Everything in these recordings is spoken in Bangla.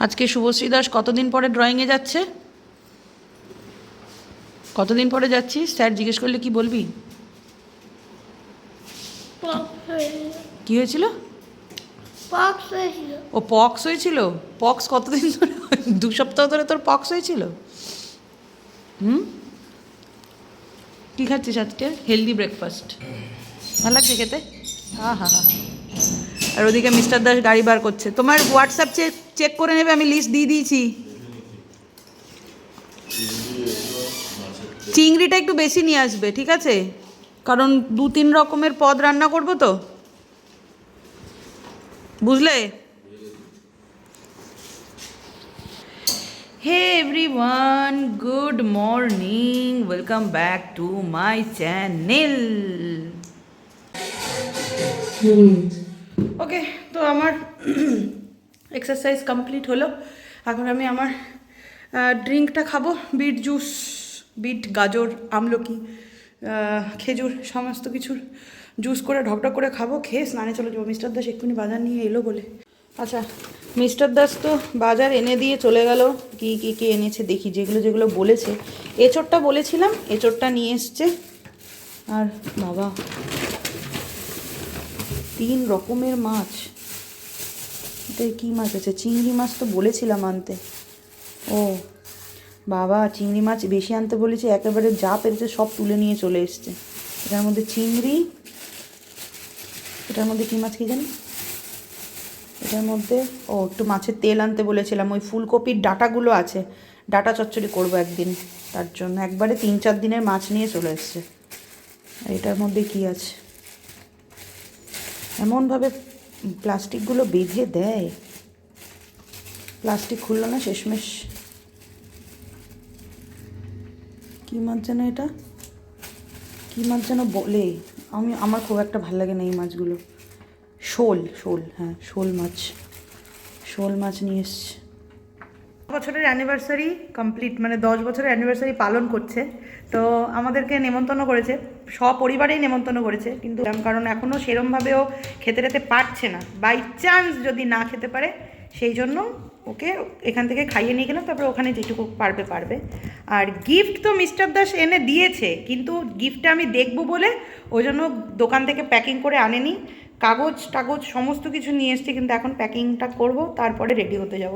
আজকে শুভশ্রী দাস কতদিন পরে ড্রয়িংয়ে যাচ্ছে? কতদিন পরে যাচ্ছিস? স্যার জিজ্ঞেস করলে কি বলবি? কি হয়েছিল? ও পক্স হয়েছিল? পক্স কতদিন ধরে দু সপ্তাহ ধরে তোর পক্স হয়েছিল? হুম? কী খাচ্ছিস আজকে? হেলদি ব্রেকফাস্ট ভালো লাগছে খেতে? হা হা হা। আর ওদিকে মিস্টার দাস গাড়ি বার করছে। তোমার হোয়াটসঅ্যাপ চেক চেক করে নেবে, আমি লিস্ট দিয়ে দিয়েছি। চিংড়িটা একটু বেশি নিয়ে আসবে, ঠিক আছে? কারণ দু তিন রকমের পদ রান্না করব তো। বুঝলে? Hey everyone good morning welcome back to my channel okay তো আমার এক্সারসাইজ কমপ্লিট হলো। এখন আমি আমার ড্রিঙ্কটা খাব। বিট জুস বিট গাজর, আমলকি খেজুর, সমস্ত কিছুর জুস করে ঢকঢক করে খাব। খেয়ে স্নানে চলে যাব। মিস্টার দাস এক্ষুনি বাজার নিয়ে এলো বলে। আচ্ছা মিস্টার দাস তো বাজার এনে দিয়ে চলে গেল। কি কি কি এনেছে দেখি। যেগুলো যেগুলো বলেছে। এচোরটা বলেছিলাম এচোরটা নিয়ে এসছে। আর বাবা তিন রকমের মাছ। এটা কী মাছ আছে? চিংড়ি মাছ তো বলেছিলাম আনতে। ও, বাবা, চিংড়ি মাছ বেশি আনতে বলেছে, একেবারে যা পেরেছে সব তুলে নিয়ে চলে এসছে। এটার মধ্যে চিংড়ি, এটার মধ্যে কী মাছ কী জানি? এটার মধ্যে, ও, একটু মাছের তেল আনতে বলেছিলাম, ওই ফুলকপির ডাটাগুলো আছে। ডাটা চচ্চড়ি করব একদিন, তার জন্য। একবারে তিন চার দিনের মাছ নিয়ে চলে এসছে। এটার মধ্যে কি আছে? এমনভাবে প্লাস্টিকগুলো বেঁধে দেয়। প্লাস্টিক খুললো না, শেষমেশ। কী মাছ যেন এটা? কী মাছ যেন বলে? আমি, আমার খুব একটা ভালো লাগে না এই মাছগুলো। শোল শোল হ্যাঁ শোল মাছ। শোল মাছ নিয়ে এসছে। বছরের অ্যানিভার্সারি কমপ্লিট মানে দশ বছরের অ্যানিভার্সারি পালন করছে। তো আমাদেরকে নেমন্তন্ন করেছে, সপরিবারেই নেমন্তন্ন করেছে, কিন্তু কারণ এখনও সেরমভাবেও খেতে টেতে পারছে না। বাই চান্স যদি না খেতে পারে, সেই জন্য ওকে এখান থেকে খাইয়ে নিয়ে গেলাম, তারপরে ওখানে যেটুকু পারবে পারবে। আর গিফট তো মিস্টার দাস এনে দিয়েছে, কিন্তু গিফটটা আমি দেখব বলে ওই জন্য দোকান থেকে প্যাকিং করে আনেনি। কাগজ টাগজ সমস্ত কিছু নিয়ে এসছি, কিন্তু এখন প্যাকিংটা করব, তারপরে রেডি হতে যাব।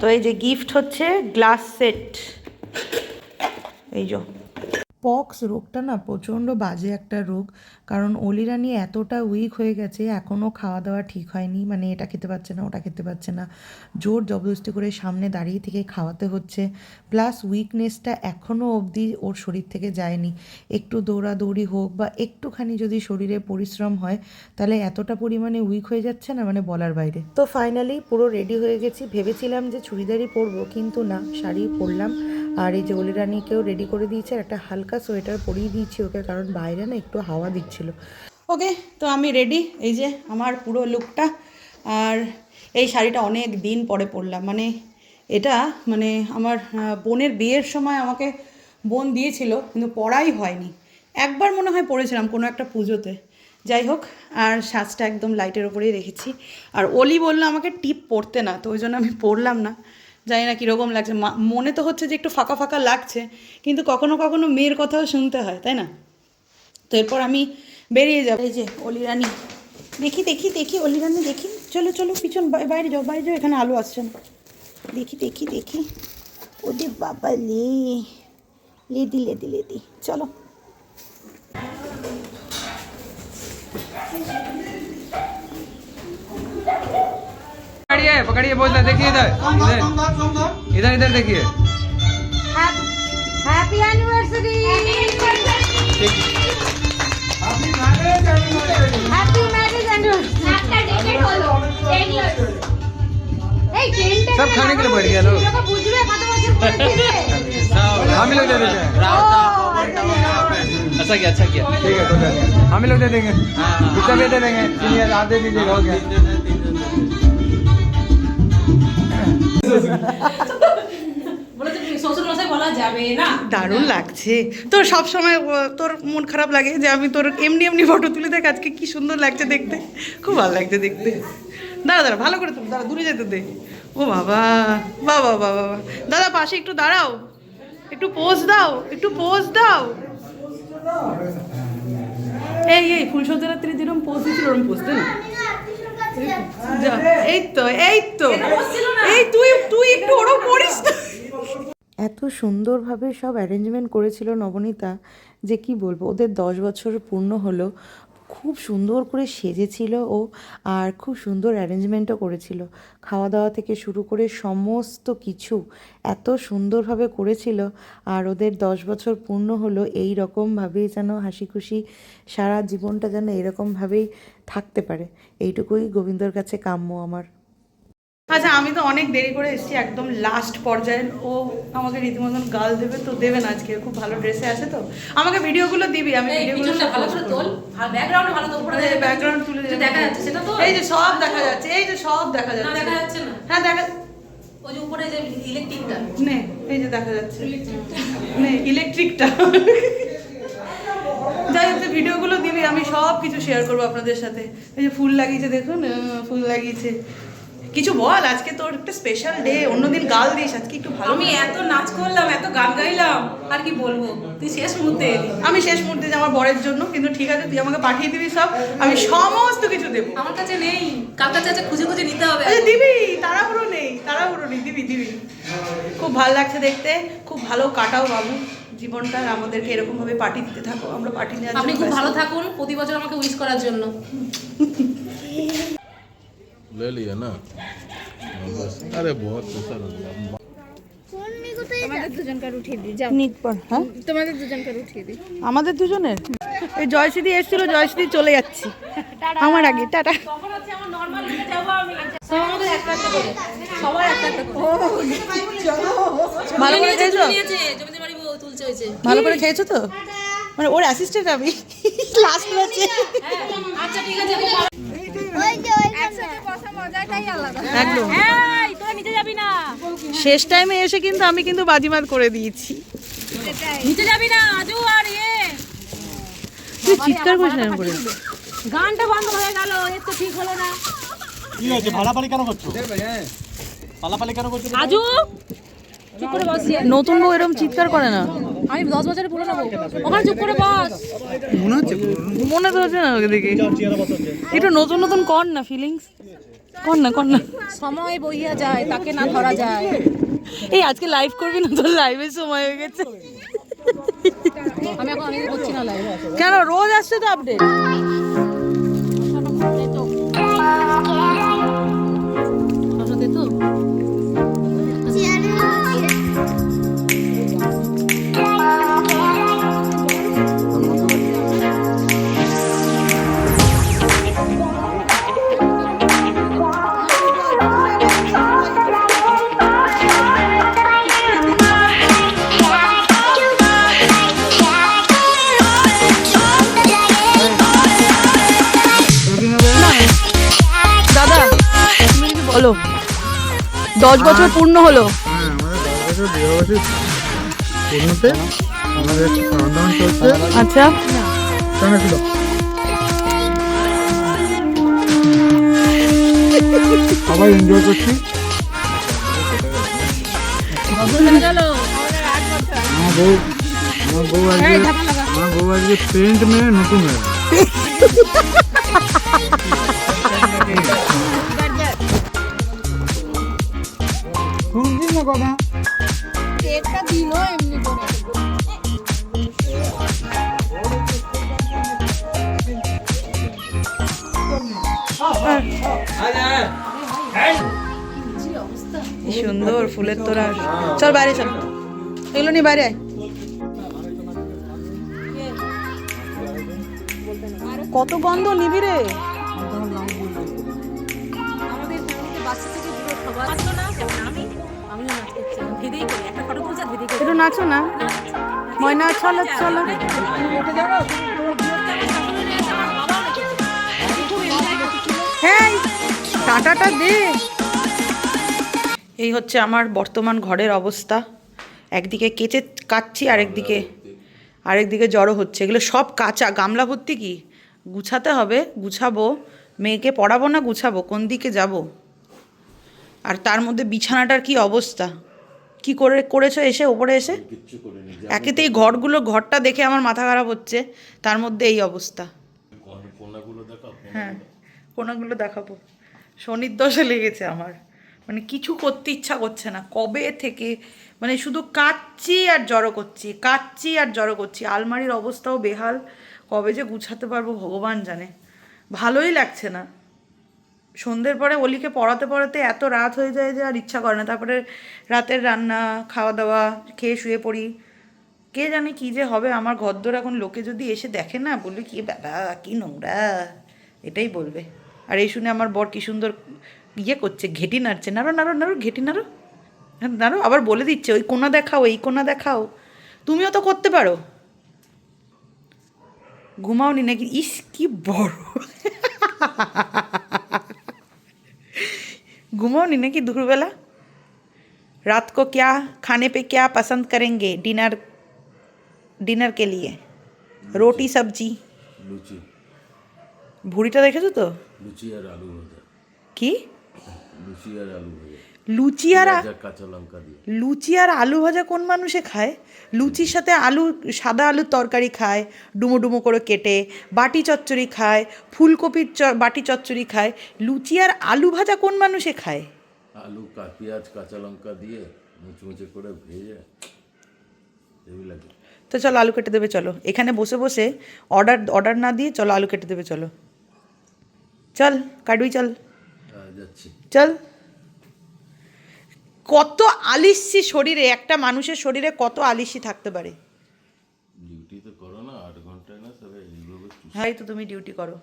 তো এই যে গিফট হচ্ছে গ্লাস সেট এই যে। পক্স রোগটা না প্রচণ্ড বাজে একটা রোগ। কারণ অলিরানি এতটা উইক হয়ে গেছে, এখনও খাওয়া দাওয়া ঠিক হয়নি। মানে এটা খেতে পারছে না, ওটা খেতে পারছে না। জোর জবরদস্তি করে সামনে দাঁড়িয়ে থেকে খাওয়াতে হচ্ছে। প্লাস উইকনেসটা এখনও অবধি ওর শরীর থেকে যায়নি। একটু দৌড়াদৌড়ি হোক বা একটুখানি যদি শরীরে পরিশ্রম হয়, তাহলে এতটা পরিমাণে উইক হয়ে যাচ্ছে না মানে বলার বাইরে। তো ফাইনালি পুরো রেডি হয়ে গেছি। ভেবেছিলাম যে চুড়িদারই পরবো, কিন্তু না, শাড়ি পরলাম। আর এই যে অলিরানিকেও রেডি করে দিয়েছে আর একটা হালকা সোয়েটার পরিয়ে দিয়েছি ওকে, কারণ বাইরে না একটু হাওয়া দিচ্ছিল। ওকে, তো আমি রেডি এই যে আমার পুরো লুকটা আর এই শাড়িটা অনেক দিন পরে পরলাম মানে এটা মানে আমার বোনের বিয়ের সময় আমাকে বোন দিয়েছিল, কিন্তু পরাই হয়নি। একবার মনে হয় পরেছিলাম কোনো একটা পুজোতে। যাই হোক, আর সাজটা একদম লাইটের ওপরেই রেখেছি। আর অলি বলল আমাকে টিপ পরতে না, তো ওই জন্য আমি পরলাম না। জানি না কীরকম লাগছে। মনে তো হচ্ছে যে একটু ফাঁকা ফাঁকা লাগছে, কিন্তু কখনো কখনো মেয়ের কথাও শুনতে হয়, তাই না? তো এরপর আমি বেরিয়ে যাব। এই যে অলিরানি। দেখি দেখি দেখি, অলিরানি, দেখি। চলো চলো, পিছন বাই- বাইরে যাও বাইরে যাও, এখানে আলো আসছে না। দেখি দেখি দেখি। ওরে বাবা লে। লেদি লেদি লেদি। চলো। पकड़िए पकड़िए बोल रहे देखिए इधर। इधर। इधर देखिए। हैप्पी एनिवर्सरी सब खाने के लिए बैठ गया हम लोग दे देंगे। अच्छा किया अच्छा किया। ठीक है तो हम लोग दे देंगे। कितना दे देंगे। आप दे दीजिए দারুণ লাগছে। তোর সব সময় তোর মন খারাপ লাগে যে আমি তোর এমনি এমনি ফটো তুলে দেখ আজকে কি সুন্দর লাগছে দেখতে। খুব ভালো লাগছে দেখতে। দাঁড়া দাঁড়া ভালো করে তুমি দাঁড়া দূরে যেতে দে। ও বাবা বাবা বাবা দাদা পাশে একটু দাঁড়াও। একটু পোজ দাও একটু পোজ দাও। এই এই ফুলসজ্জা রাত্রি যেরকম পোজ দিয়েছিল ওরকম পোজ না? এই তো এই তো। এই তুই তুই একটু না। এত সুন্দরভাবে সব অ্যারেঞ্জমেন্ট করেছিল নবনীতা যে কি বলব ওদের দশ বছর পূর্ণ হলো। খুব সুন্দর করে সেজেছিল ও, আর খুব সুন্দর অ্যারেঞ্জমেন্টও করেছিল। খাওয়া দাওয়া থেকে শুরু করে সমস্ত কিছু এত সুন্দরভাবে করেছিল, আর ওদের দশ বছর পূর্ণ হলো এই রকমভাবেই যেন হাসি খুশি সারা জীবনটা যেন এরকমভাবেই থাকতে পারে। এইটুকুই গোবিন্দর কাছে কাম্য আমার। আচ্ছা আমি তো অনেক দেরি করে এসেছি একদম লাস্ট পর্যায়ে। ও আমাকে রীতিমতন গাল দেবে তো দেবে না আজকে খুব ভালো ড্রেসে আছে তো। আমাকে ভিডিওগুলো দিবি আমি ভিডিওগুলো ভালো করে তোল আর ব্যাকগ্রাউন্ডে ভালো তোল ব্যাকগ্রাউন্ড তুলে দেখা যাচ্ছে সেটা তো এই যে সব দেখা যাচ্ছে এই যে সব দেখা যাচ্ছে। দেখা যাচ্ছে না। হ্যাঁ দেখা ওই যে উপরে যে ইলেকট্রিকটা নে এই যে দেখা যাচ্ছে। নে ইলেকট্রিকটা যাই হোক ভিডিওগুলো দিবি আমি সব কিছু শেয়ার করব আপনাদের সাথে। এই যে ফুল লাগিয়েছে দেখুন ফুল লাগিয়েছে। কিছু বল আজকে তোর একটা স্পেশাল ডে অন্যদিন গাল দিস আজকে একটু ভালো আমি এত নাচ করলাম এত গান গাইলাম আর কি বলব? তুই শেষ মুহূর্তে এলি। আমি শেষ মুহূর্তে যে আমার বরের জন্য কিন্তু ঠিক আছে তুই আমাকে পাঠিয়ে দিবি সব আমি সমস্ত কিছু দেবো। আমার কাছে নেই। কার কাছে আছে খুঁজে খুঁজে নিতে হবে। আচ্ছা দিবি তাড়াহুড়ো নেই তাড়াহুড়ো নেই দিবি দিবি। খুব ভালো লাগছে দেখতে খুব ভালো কাটাও বাবু জীবনটা আমাদেরকে এরকম ভাবে পার্টি দিতে থাকো আমরা পার্টি নেওয়ার আপনি খুব ভালো থাকুন প্রতি বছর আমাকে উইশ করার জন্য। ले लिया ना हाँ, बस अरे बहुत पैसा लग गया তোমাদের দুজনকার উঠিয়ে দিই যাও নিক পর, হ্যাঁ তোমাদের দুজনকার উঠিয়ে দিই আমাদের দুজনের এই জয়শ্রী এসেছিল জয়শ্রী চলে যাচ্ছি আমার আগে টাটা তখন হচ্ছে আমার নর্মাল দিকে যাবো আমি সব আমাদের একটা একটা করে সবার একটা একটা করে ভালো করে খেয়েছো নিয়েছে জমিতে বাড়ি বউ তুলছে হয়েছে ভালো করে খেয়েছো তো মানে ওর অ্যাসিস্ট্যান্ট আমি লাস্ট ম্যাচে হ্যাঁ আচ্ছা ঠিক আছে একদম। শেষ টাইমে এসে কিন্তু আমি কিন্তু বাজিমাত করে দিয়েছি। নিচে যাবি না আজু আর তুই চিৎকার করিস না করে। গানটা বন্ধ হয়ে গেল এর তো ঠিক হলো না। কি হয়েছে? পালাপালি কেন করছ? পালাপালি কেন করছ? আজু চুপ করে বস। নতুন বউ এরকম চিৎকার করে না। আমি দশ বছরের পুরো বউ। ওখানে চুপ করে বস। মনে তো হচ্ছে না দেখি। একটু নতুন নতুন কর না ফিলিংস কর না কর না। সময় বইয়া যায় তাকে না ধরা যায়। এই আজকে লাইভ করবি না তোর লাইভের সময় হয়ে গেছে। আমি এখন অনেক করছি না লাইভ কেন? রোজ আসছে তো আপডেট বলো দশ বছর পূর্ণ হলো? হ্যাঁ আচ্ছা। সবাই এনজয় করছি আমার বউ আমার বউ আজকে আমার বউ আজকে পেন্ট মেয়ে নতুন না দিল এমনি করে কি সুন্দর ফুলের তোরা চল বাইরে চল। এগুলো নিয়ে বাইরে আয়। কত গন্ধ নিবি রে। আমাদের বাচ্চা থেকে বুড়ো সবার। না আমি একটা নাচো না। ময়না, চলো চলো। হ্যাঁ টাটাটা দে। এই হচ্ছে আমার বর্তমান ঘরের অবস্থা। একদিকে কেচে কাচ্ছি, আরেকদিকে আরেকদিকে জড়ো হচ্ছে। এগুলো সব কাঁচা। গামলা ভর্তি কি? গুছাতে হবে, গুছাবো। মেয়েকে পড়াবো না, গুছাবো। কোন দিকে যাব? আর তার মধ্যে বিছানাটার কি অবস্থা? কি করে করেছ এসে ওপরে এসে? একেতেই ঘরগুলো ঘরটা দেখে আমার মাথা খারাপ হচ্ছে তার মধ্যে এই অবস্থা। হ্যাঁ কোনাগুলো দেখাবো। শনির দশা লেগেছে আমার। মানে কিছু করতে ইচ্ছা করছে না। কবে থেকে? মানে শুধু কাচ্ছি আর জড়ো করছি কাচ্ছি আর জড়ো করছি। আলমারির অবস্থাও বেহাল। কবে যে গুছাতে পারব ভগবান জানে। ভালোই লাগছে না। সন্ধ্যের পরে অলিকে পড়াতে পড়াতে এত রাত হয়ে যায় যে আর ইচ্ছা করে না। তারপরে রাতের রান্না খাওয়া দাওয়া খেয়ে শুয়ে পড়ি। কে জানে কি যে হবে আমার ঘরদোর এখন লোকে যদি এসে দেখে না বলবে কি বাবা কি নোংরা? এটাই বলবে। আর এই শুনে আমার বর কি সুন্দর ইয়ে করছে ঘেটি নাড়ছে। নাড়ো নাড়ো নাড়ো ঘেটি নাড়ো। হ্যাঁ, নাড়ো আবার বলে দিচ্ছে ওই কোনা দেখাও এই কোনা দেখাও। তুমিও তো করতে পারো। ঘুমাওনি নাকি? ইস কি বড়। घुमाओ नहीं कि दुपुरबेला रात को क्या खाने पे क्या पसंद करेंगे डिनर ডিনার কে লিয়ে রুটি সবজি লুচি ভুড়িটা দেখেছো তো লুচি আর আলু ভাজা কি লুচি আর আলু ভাজা লুচি আর কাঁচা লঙ্কা দিয়ে। লুচি আর আলু ভাজা কোন মানুষে খায়? লুচির সাথে আলু সাদা আলুর তরকারি খায় ডুমো ডুমো করে কেটে বাটি চচ্চড়ি খায় ফুলকপির বাটি চচ্চড়ি খায়। লুচি আর আলু ভাজা কোন মানুষে খায়? আলু পেঁয়াজ কাঁচা লঙ্কা দিয়ে মুচমুচে করে ভেজে তো চলো আলু কেটে দেবে চলো। এখানে বসে বসে অর্ডার অর্ডার না দিয়ে চলো আলু কেটে দেবে চলো। চল কাটুই চল। যাচ্ছি। চল। কত আলিসি শরীরে একটা মানুষের শরীরে কত আলিসি থাকতে পারে? ডিউটি তো করো না আট ঘন্টায় না তবে হ্যাঁ তো তুমি ডিউটি করো।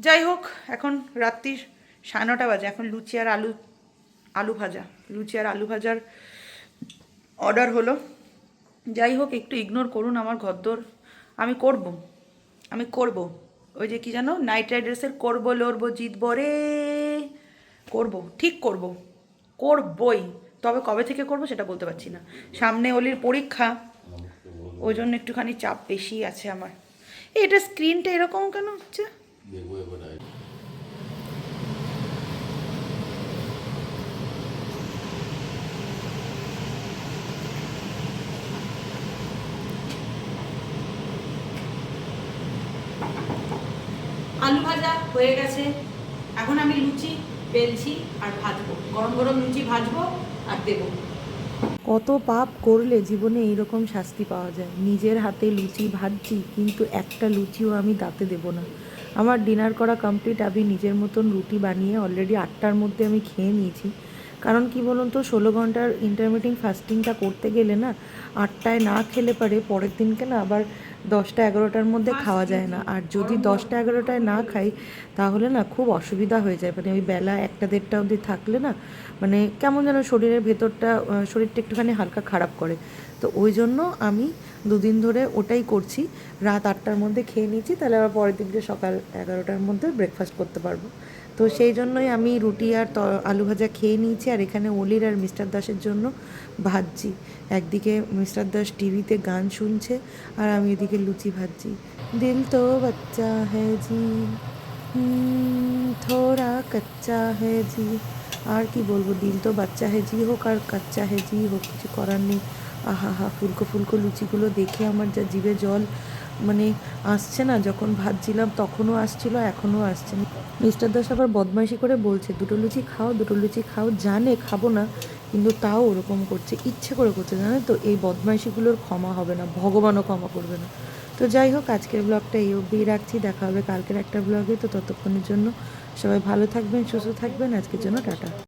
যাই হোক এখন রাত্রির সাড়ে নটা বাজে এখন লুচি আর আলু আলু ভাজা। লুচি আর আলু ভাজার অর্ডার হলো। যাই হোক একটু ইগনোর করুন আমার ঘরদোর। আমি করব আমি করব। ওই যে কি জানো নাইট রাইডার্সের করব লড়বো জিতবো রে। করব ঠিক করব। করবই। তবে কবে থেকে করব সেটা বলতে পারছি না। সামনে অলির পরীক্ষা। ওই জন্য একটুখানি চাপ বেশি আছে আমার। এটা স্ক্রিনটা এরকম কেন হচ্ছে। আলু ভাজা হয়ে গেছে। এখন আমি লুচি বেলছি আর ভাজবো। গরম গরম লুচি ভাজবো আর দেবো। কত পাপ করলে জীবনে এইরকম শাস্তি পাওয়া যায়? নিজের হাতে লুচি ভাজছি, কিন্তু একটা লুচিও আমি দাঁতে দেবো না। আমার ডিনার করা কমপ্লিট আমি নিজের মতন রুটি বানিয়ে অলরেডি আটটার মধ্যে আমি খেয়ে নিয়েছি। কারণ কি বলুন তো, ষোলো ঘণ্টার ইন্টারমিটিং ফাস্টিংটা করতে গেলে না, আটটায় না খেলে পারে পরের দিনকে না, আবার দশটা এগারোটার মধ্যে খাওয়া যায় না। আর যদি দশটা এগারোটায় না খাই তাহলে না খুব অসুবিধা হয়ে যায়। মানে ওই বেলা একটা দেড়টা অবধি থাকলে না মানে কেমন যেন শরীরের ভেতরটা শরীরটা একটুখানি হালকা খারাপ করে। তো ওই জন্য আমি দুদিন ধরে ওটাই করছি। রাত আটটার মধ্যে খেয়ে নিয়েছি তাহলে আবার পরের দিনকে সকাল এগারোটার মধ্যে ব্রেকফাস্ট করতে পারব। তো সেই জন্যই আমি রুটি আর আলু ভাজা খেয়ে নিয়েছি আর এখানে অলির আর মিস্টার দাসের জন্য ভাজছি। একদিকে মিস্টার দাস টিভিতে গান শুনছে আর আমি এদিকে লুচি ভাজছি। দিল তো বাচ্চা হ্যাঁ জি হুম, থোড়া কাচ্চা হ্যাঁ আর কি বলব দিল তো বাচ্চা হ্যাঁ জি হোক আর কাচ্চা হ্যাঁ জি হোক কিছু করার নেই। আহা হা ফুলকো ফুলকো লুচিগুলো দেখে আমার যা জিভে জল মানে আসছে না যখন ভাজছিলাম তখনও আসছিল এখনও আসছে না। মিস্টার দাস আবার বদমাইশি করে বলছে দুটো লুচি খাও দুটো লুচি খাও জানে খাব না। কিন্তু তাও ওরকম করছে, ইচ্ছে করে করছে, জানো তো? এই বদমাইশিগুলোর ক্ষমা হবে না, ভগবানও ক্ষমা করবে না। তো যাই হোক, আজকের ব্লগটা এই অব্দি রাখছি, দেখা হবে কালকের একটা ব্লগে তো ততক্ষণের জন্য সবাই ভালো থাকবেন, সুস্থ থাকবেন, আজকের জন্য টাটা।